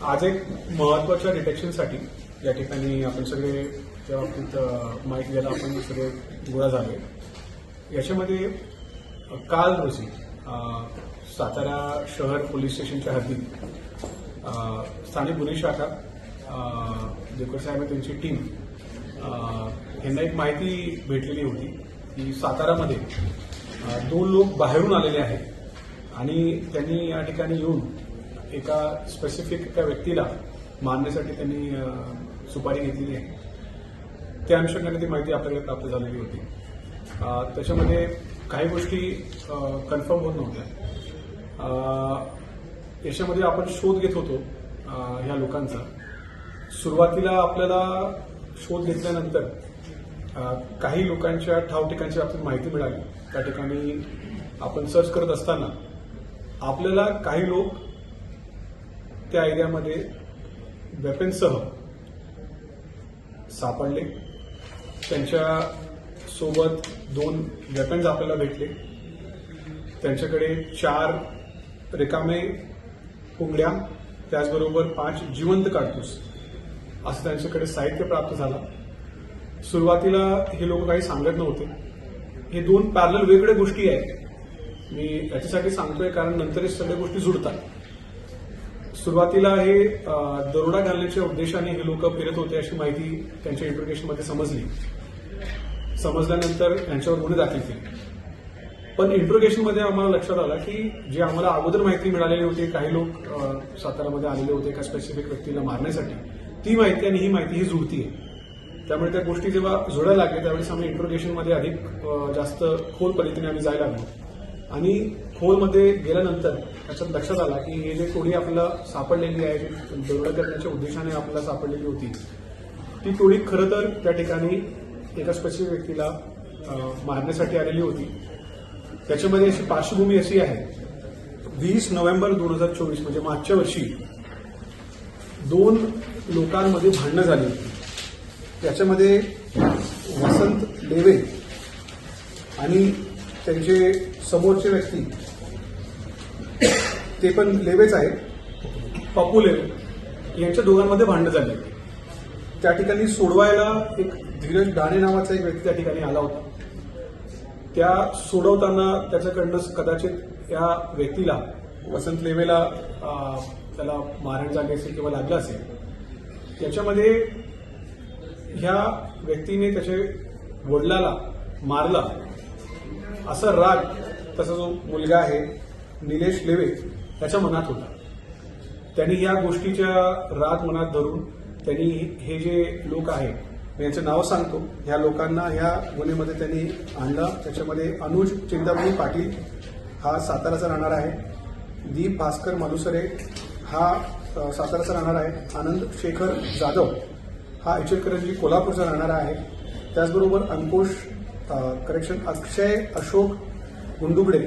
आज एक महत्त्वाच्या डिटेक्शनसाठी या ठिकाणी आपण सगळे त्या बाबतीत माहिती द्यायला आपण सगळे गोळा झाले. याच्यामध्ये काल रोजी सातारा शहर पोलीस स्टेशनच्या हद्दीत स्थानिक गुन्हे शाखा देवकर साहेब त्यांची टीम यांना एक माहिती भेटलेली होती की सातारामध्ये दोन लोक बाहेरून आलेले आहेत आणि त्यांनी या ठिकाणी येऊन एका स्पेसिफिक एका व्यक्तीला मारण्यासाठी त्यांनी सुपारी घेतलेली आहे. त्या अनुषंगाने ती माहिती आपल्याला प्राप्त झालेली होती. त्याच्यामध्ये काही गोष्टी कन्फर्म होत नव्हत्या. याच्यामध्ये आपण शोध घेत होतो ह्या लोकांचा. सुरुवातीला आपल्याला शोध घेतल्यानंतर काही लोकांच्या ठाव ठिकाणची आपल्याला माहिती मिळाली. त्या ठिकाणी आपण सर्च करत असताना आपल्याला काही लोक त्या एरियामध्ये वेपन्ससह सापडले त्यांच्यासोबत दोन वेपन्स आपल्याला भेटले. त्यांच्याकडे चार रिकामे पुंगड्या त्याचबरोबर पाच जिवंत काढतूस असं त्यांच्याकडे साहित्य प्राप्त झालं. सुरुवातीला हे लोक काही सांगत नव्हते. हे दोन पॅरल वेगळ्या गोष्टी आहेत. मी याच्यासाठी सांगतोय कारण नंतर हे सगळ्या गोष्टी जुडतात. सुरुवातीला हे दरोडा घालण्याच्या उद्देशाने हे लोक फिरत होते अशी माहिती त्यांच्या इंटरोगेशनमध्ये समजली. समजल्यानंतर यांच्यावर गुन्हे दाखल केले. पण इंट्रोगेशनमध्ये आम्हाला लक्षात आलं की जे आम्हाला अगोदर माहिती मिळालेली होती काही लोक सातारामध्ये आलेले होते एका स्पेसिफिक व्यक्तीला मारण्यासाठी ती माहिती आणि ही माहिती ही जुळती आहे त्यामुळे त्या गोष्टी जेव्हा जुळायला लागल्या त्यावेळेस आम्ही इंट्रोगेशनमध्ये अधिक जास्त खोल पद्धतीने आम्ही जायला लागलो. आणि खोलमध्ये गेल्यानंतर त्याच्यात लक्षात आला की हे जे टोळी आपल्याला सापडलेली आहे दरोडा करण्याच्या उद्देशाने आपल्याला सापडलेली होती ती टोळी खरं तर त्या ठिकाणी एका स्पेसिफिक व्यक्तीला मारण्यासाठी आलेली होती. त्याच्यामध्ये अशी पार्श्वभूमी अशी आहे वीस नोव्हेंबर दोन हजार चोवीस म्हणजे मागच्या वर्षी दोन लोकांमध्ये भांडणं झाली होती. त्याच्यामध्ये वसंत लेवे आणि त्यांचे समोरचे व्यक्ती ते पण लेवेच आहेत पप्पू लेवे यांच्या दोघांमध्ये भांडणं झाली. त्या ठिकाणी सोडवायला एक धीरज दाणे नावाचा एक व्यक्ती त्या ठिकाणी आला होता. त्या सोडवताना त्याच्याकडनं कदाचित या व्यक्तीला वसंत लेवेला त्याला मारण झाले असेल किंवा लागलं असेल त्याच्यामध्ये ह्या व्यक्तीने त्याच्या वडिलाला मारला. असा राग त्याचा जो मुलगा आहे निलेश लेवे त्याच्या मनात होता. त्यांनी या गोष्टीच्या राग मनात धरून त्यांनी हे जे लोक आहेत यांचं नाव सांगतो. ह्या लोकांना ह्या गुन्ह्यामध्ये त्यांनी आणलं. त्याच्यामध्ये अनुज चिंतामणी पाटील हा साताराचा राहणार आहे. दीप भास्कर मालुसरे हा साताराचा राहणार आहे. आनंद शेखर जाधव हा इचलकरंजी कोल्हापूरचा राहणारा आहे. त्याचबरोबर अंकुश करेक्शन अक्षय अशोक गुंडुगडे.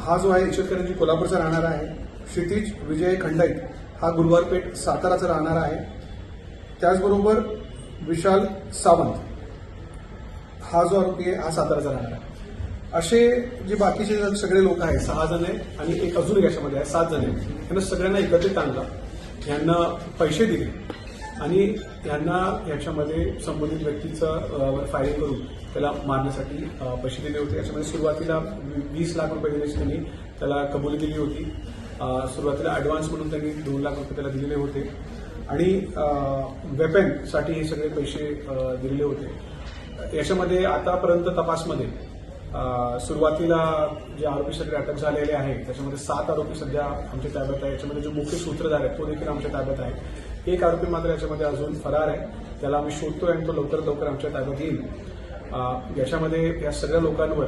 हा जो आहे इचलकरंजी कोल्हापूरचा राहणार आहे. क्षितिज विजय खंडाईत हा गुरुवारपेठ साताराचा राहणार आहे. त्याचबरोबर विशाल सावंत हा जो आरोपी आहे हा साताराचा राहणार आहे. असे जे बाकीचे सगळे लोक आहेत सहा जण आहे आणि एक अजून याच्यामध्ये आहे सात जण आहेत. यांना सगळ्यांना एकत्रित आणला. यांना पैसे दिले आणि यांना याच्यामध्ये संबंधित व्यक्तीचं फायरिंग करून त्याला मारण्यासाठी पैसे दिले होते. याच्यामध्ये सुरुवातीला वीस लाख रुपये दिल्याची त्यांनी. त्याला कबुली दिली होती. सुरुवातीला ऍडव्हान्स म्हणून त्यांनी दोन लाख रुपये त्याला दिलेले होते. आणि वेपनसाठी हे सगळे पैसे दिलेले होते. याच्यामध्ये आतापर्यंत तपासमध्ये सुरुवातीला जे आरोपी सगळे अटक झालेले आहेत त्याच्यामध्ये सात आरोपी सध्या आमच्या ताब्यात आहे याच्यामध्ये जो मुख्य सूत्रधार आहे तो देखील आमच्या ताब्यात आहे. एक आरोपी मात्र याच्यामध्ये अजून फरार आहे. त्याला आम्ही शोधतोय आणि तो लवकरात लवकर आमच्या ताब्यात येईल. अ, याच्यामध्ये या सगळ्या लोकांवर